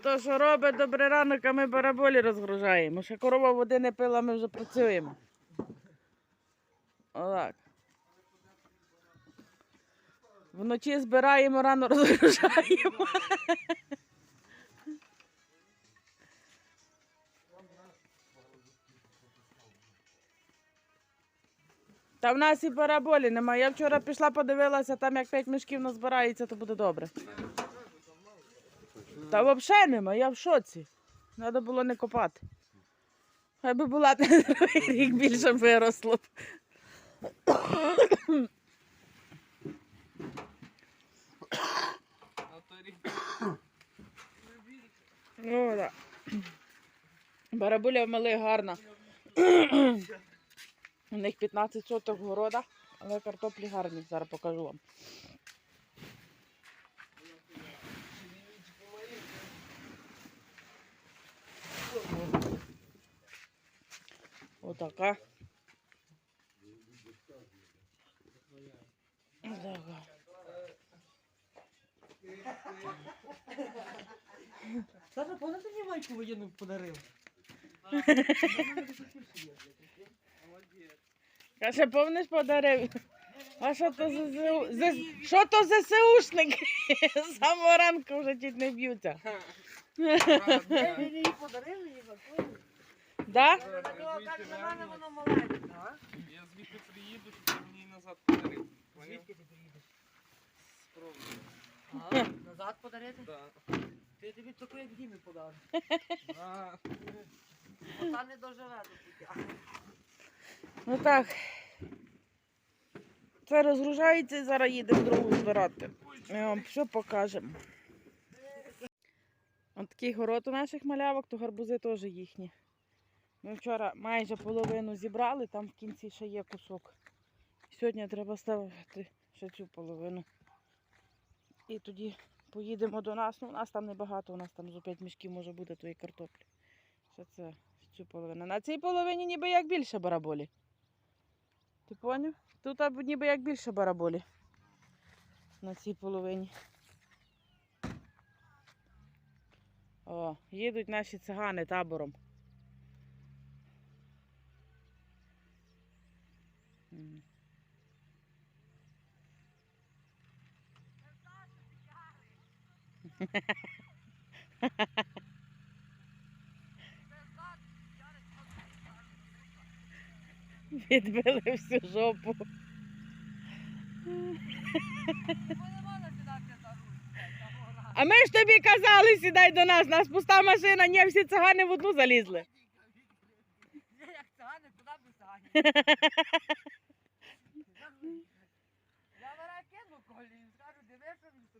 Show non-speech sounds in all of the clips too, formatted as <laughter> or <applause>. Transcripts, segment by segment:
Хто що робить, добрий ранок, а ми бараболі розгружаємо. Ще корова води не пила, ми вже працюємо. Отак. Вночі збираємо, рано розгружаємо. Та в нас і параболі немає. Я вчора пішла, подивилася, там як 5 мішків назбирається, то буде добре. Та взагалі нема, я в шоці. Треба було не копати. Хай би була <laughs> рік більше виросло. О, да. Барабуля в малих гарна. У них 15 соток города, але картоплі гарні, зараз покажу вам. Отака. Отака. Саша, ти мені майку воєнну подарив? А ще помниш подарив? А що то за ЗСУ? Що то ЗСУшник? З самого ранку вже чуть не б'ються. Мені її подарив, її закрили. Да? Я звідти приїду, щоб ти мені назад подарив. Звідки ти приїдеш? Спробую. А, Назад подарити? Да. Ти тобі таку, як Дімі подарив. А, Ота не доживе до пуття. Ну так. Це розгружається і зараз їдемо другу збирати. Ми вам все покажемо. Ось такий город у наших малявок, то гарбузи теж їхні. Ми вчора майже половину зібрали, там в кінці ще є кусок. Сьогодні треба ставити ще цю половину. І тоді поїдемо до нас. Ну, у нас там небагато, у нас там зо 5 мішків може бути тої картоплі. Ще це цю половину. На цій половині ніби як більше бараболі. Ти поняв? Тут ніби як більше бараболі. На цій половині. О, їдуть наші цигани табором. М. Відбили всю жопу. А ми ж тобі казали, сідай до нас, нас пуста машина, ні, всі цигани в одну залізли. Як цигани, туди без цигани. <laughs> Я зараз кину колі і скажу, дивись, що він тут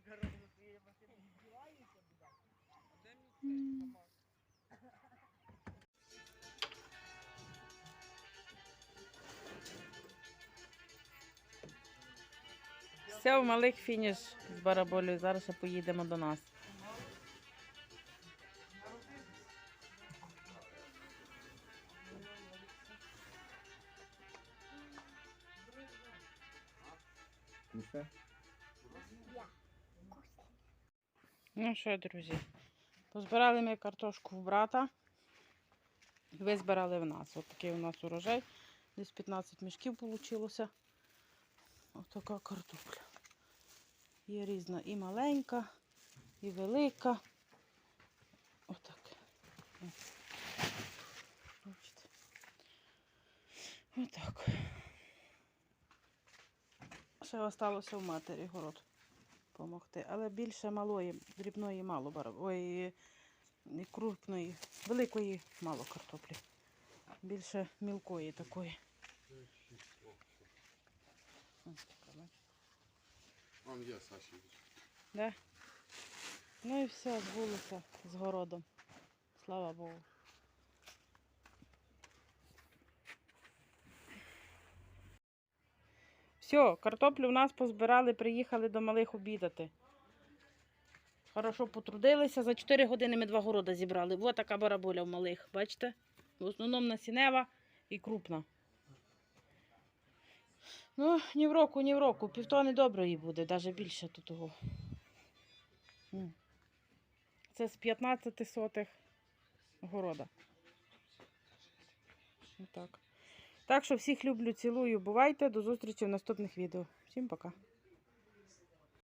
робить на своїй машині. Здівається, буде. Все, в малих фініш з бараболею. Зараз ще поїдемо до нас. Ну що, друзі, позбирали ми картошку в брата. Ви збирали в нас. Ось такий у нас урожай. Десь 15 мішків вийшло. Ось така картопля. Є різна і маленька, і велика. Отак. Бачите. Отак. Ще осталося в матері город допомогти. Але більше малої, дрібної мало бараб. Ой, крупної, великої мало картоплі. Більше мілкої такої. Така, є Саші. Да? Ну і все, збулося з городом. Слава Богу. Все, картоплю в нас позбирали, приїхали до малих обідати. Хорошо потрудилися. За 4 години ми два города зібрали. Ось така бараболя в малих, бачите? В основному насінева і крупна. Ну, ні в року, ні в року. Півтони доброї буде, навіть більше тут того. Це з 15 сотих города. Отак. Так що всіх люблю, цілую. Бувайте. До зустрічі в наступних відео. Всім пока.